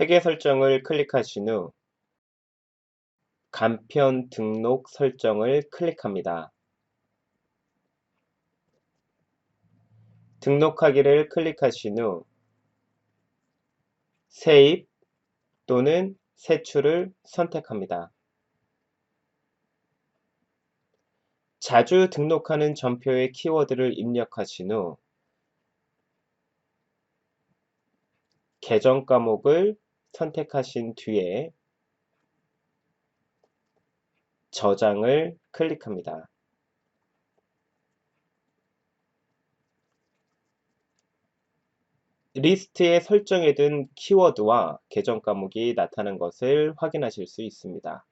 회계 설정을 클릭하신 후 간편 등록 설정을 클릭합니다. 등록하기를 클릭하신 후 세입 또는 세출을 선택합니다. 자주 등록하는 전표의 키워드를 입력하신 후 계정 과목을 선택하신 뒤에 저장을 클릭합니다. 리스트에 설정해둔 키워드와 계정 과목이 나타난 것을 확인하실 수 있습니다.